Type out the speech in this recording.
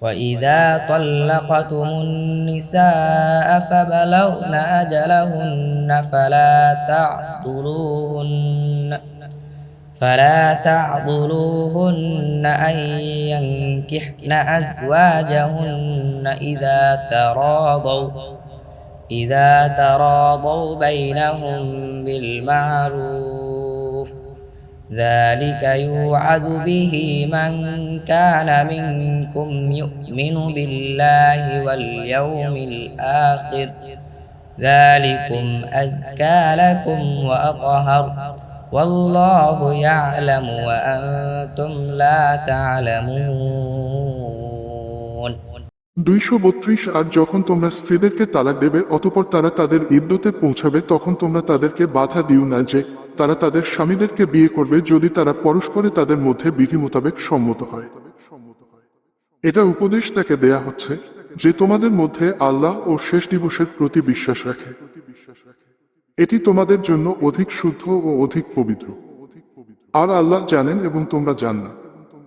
وإذا طلقتم النساء فبلغن أجلهن فلا تعضلوهن فلا تعضلوهن أن ينكحن أزواجهن إذا تراضوا إذا تراضوا بينهم بالمعروف ذلك يوعظ به من كان منكم يؤمن بالله واليوم الآخر ذلكم أزكى لكم وأطهر والله يعلم وأنتم لا تعلمون দুইশো বত্রিশ আর যখন তোমরা স্ত্রীদেরকে তালাক দেবে অতপর তারা তাদের ইদ্যতে পৌঁছাবে তখন তোমরা তাদেরকে বাধা দিও না যে তারা তাদের স্বামীদেরকে বিয়ে করবে যদি তারা পরস্পরে তাদের মধ্যে বিধি মোতাবেক সম্মত হয়। এটা উপদেশ তাকে দেয়া হচ্ছে যে তোমাদের মধ্যে আল্লাহ ও শেষ দিবসের প্রতি বিশ্বাস রাখে। এটি তোমাদের জন্য অধিক শুদ্ধ ও অধিক পবিত্র। আর আল্লাহ জানেন এবং তোমরা জান না।